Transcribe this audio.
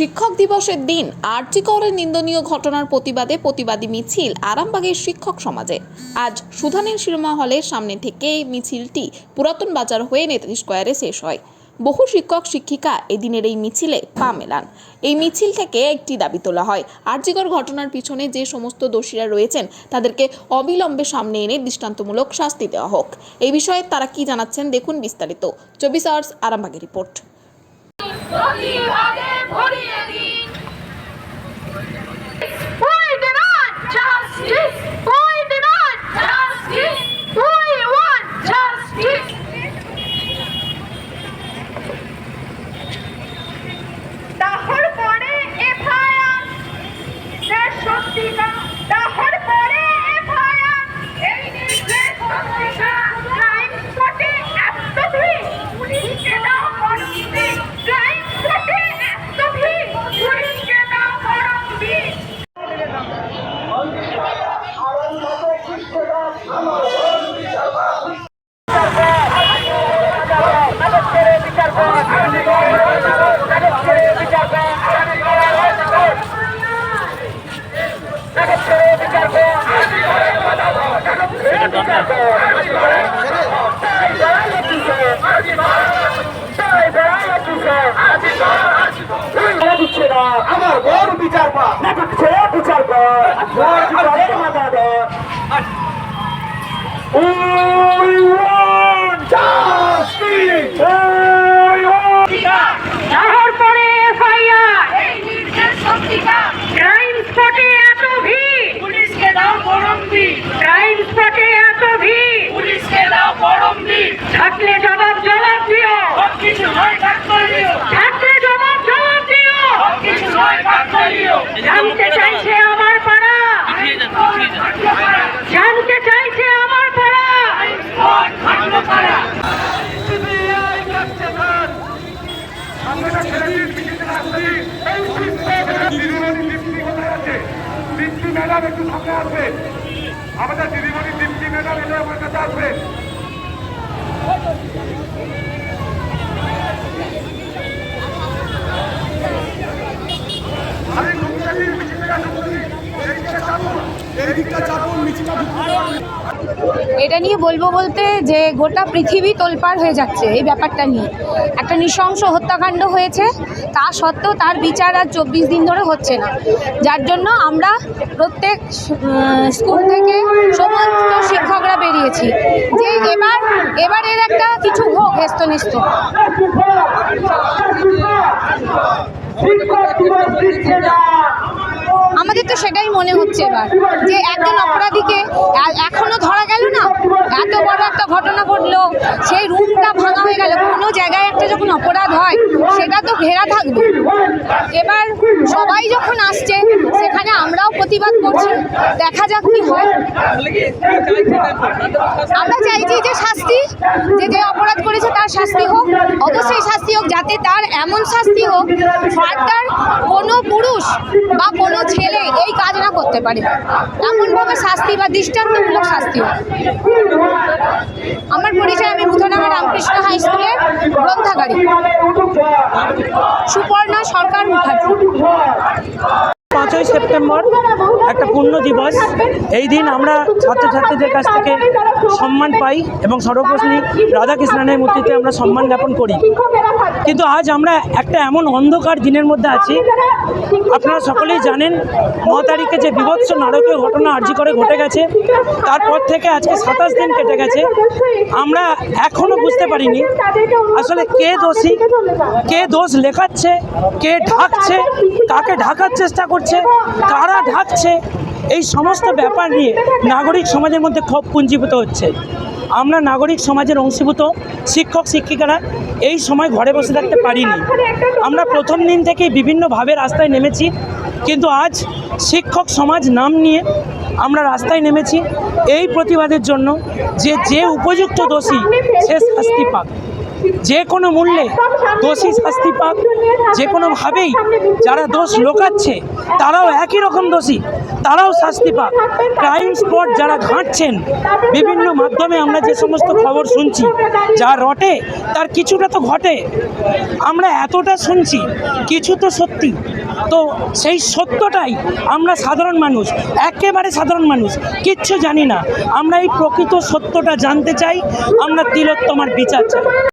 শিক্ষক দিবসের দিন আর্চিকরের নিন্দনীয় ঘটনার প্রতিবাদে প্রতিবাদী মিছিল আরামবাগের শিক্ষক সমাজে। আজ সুধানের সিনেমা হলের সামনে থেকে মিছিলটি পুরাতন বাজার হয়ে নেতাজি স্কোয়ারে শেষ হয়। বহু শিক্ষক, শিক্ষিকা এদিনের এই মিছিলে পা মেলান। এই মিছিল থেকে একটি দাবি তোলা হয় আর্জিকর ঘটনার পিছনে যে সমস্ত দোষীরা রয়েছেন তাদেরকে অবিলম্বে সামনে এনে দৃষ্টান্তমূলক শাস্তি দেওয়া হোক। এই বিষয়ে তারা কি জানাচ্ছেন দেখুন বিস্তারিত। চব্বিশ আওয়ার্স আরামবাগের রিপোর্ট। Africa, the আমার বড় বিচার পা বিচার কর বিচার মাথা ধর We want justice! We want তাহার পরে এফআইআর এই নির্দেশ সত্যিকার ক্রাইম স্পটে এত ভিড় পুলিশকে দাও গরম দিন ক্রাইম স্পটে এত ভিড় পুলিশকে দাও গরম দিন থাকলে জবাব জবাব দিও। কিছু নয় থাকলে জবাব জবাব দিও। কিছু নয় জানতে চাইছে আমার পাড়া। জানতে চাইছে আমার পাড়া। আমাদের দিদিমণি দীপ্তি ম্যাডাম এলে আমার কাছে আসবে। ¡Vamos! ¡Vamos! এটা নিয়ে বলব বলতে যে গোটা পৃথিবী তোলপাড় হয়ে যাচ্ছে এই ব্যাপারটা নিয়ে। একটা নৃশংস হত্যাকাণ্ড হয়েছে, তা সত্ত্বেও তার বিচার আর চব্বিশ দিন ধরে হচ্ছে না। যার জন্য আমরা প্রত্যেক স্কুল থেকে সমস্ত শিক্ষকরা বেরিয়েছি। যে এবার এবার এর একটা কিছু হোক হেস্তনেস্ত শিক্ষক দিবস দিচ্ছে না আমাদের তো সেটাই মনে হচ্ছে এবার, যে একজন অপরাধীকে এখনও ধরা গেল না? এত বড় একটা ঘটনা ঘটলো, সেই রুমটা ভাঙা হয়ে গেল। কোনো জায়গায় একটা যখন অপরাধ হয়, সেটা তো ঘেরা থাকবে। এবার সবাই যখন আসছে, সেখানে আমরাও প্রতিবাদ করছি, দেখা যাক কি হয়। আমরা চাইছি যে শাস্তি, যে যে অপরাধ করেছে তার শাস্তি হোক, অবশ্যই শাস্তি হোক, যাতে তার এমন শাস্তি হোক ফার্দার কোনো পুরুষ বা কোনো ছেলে এই কাজ না করতে পারে। এমনভাবে শাস্তি বা দৃষ্টান্তমূলক শাস্তি হোক। আমার পরিচয় আমি বুধনাগা রামকৃষ্ণ হাই স্কুলের গ্রন্থাগারী সুপর্ণা সরকার মুখার্জি। পাঁচই সেপ্টেম্বর একটা পূর্ণ দিবস। এই দিন আমরা ছাত্রছাত্রীদের কাছ থেকে সম্মান পাই এবং সর্বপ্রশ্নী রাধাকৃষ্ণনের মূর্তিতে আমরা সম্মান জ্ঞাপন করি। কিন্তু আজ আমরা একটা এমন অন্ধকার দিনের মধ্যে আছি, আপনারা সকলেই জানেন, ন তারিখে যে বিভৎস নারকীয় ঘটনা আর্জি করে ঘটে গেছে, তারপর থেকে আজকে সাতাশ দিন কেটে গেছে। আমরা এখনও বুঝতে পারিনি আসলে কে দোষী, কে দোষ লেখাচ্ছে, কে ঢাকছে, কাকে ঢাকার চেষ্টা করছে কারা ঢাকছে, এই সমস্ত ব্যাপার নিয়ে নাগরিক সমাজের মধ্যে ক্ষোভ পুঞ্জীভূত হচ্ছে। আমরা নাগরিক সমাজের অংশীভূত শিক্ষক, শিক্ষিকারা এই সময় ঘরে বসে থাকতে পারিনি। আমরা প্রথম দিন থেকেই বিভিন্নভাবে রাস্তায় নেমেছি, কিন্তু আজ শিক্ষক সমাজ নাম নিয়ে আমরা রাস্তায় নেমেছি। এই প্রতিবাদের জন্য যে যে উপযুক্ত দোষী, সে শাস্তি পাক। যে কোনো মূল্যে দোষী শাস্তি পাক যে কোনোভাবেই যারা দোষ লোকাচ্ছে তারাও একই রকম দোষী তারাও শাস্তি পাক। ক্রাইম স্পট যারা ঘাঁটছেন বিভিন্ন মাধ্যমে আমরা যে সমস্ত খবর শুনছি যা রটে তার কিছুটা তো ঘটে। আমরা এতটা শুনছি কিছু তো সত্যি। তো সেই সত্যটাই আমরা সাধারণ মানুষ একেবারে সাধারণ মানুষ কিচ্ছু জানি না। আমরা এই প্রকৃত সত্যটা জানতে চাই আমরা তিলোত্তমার বিচার চাই।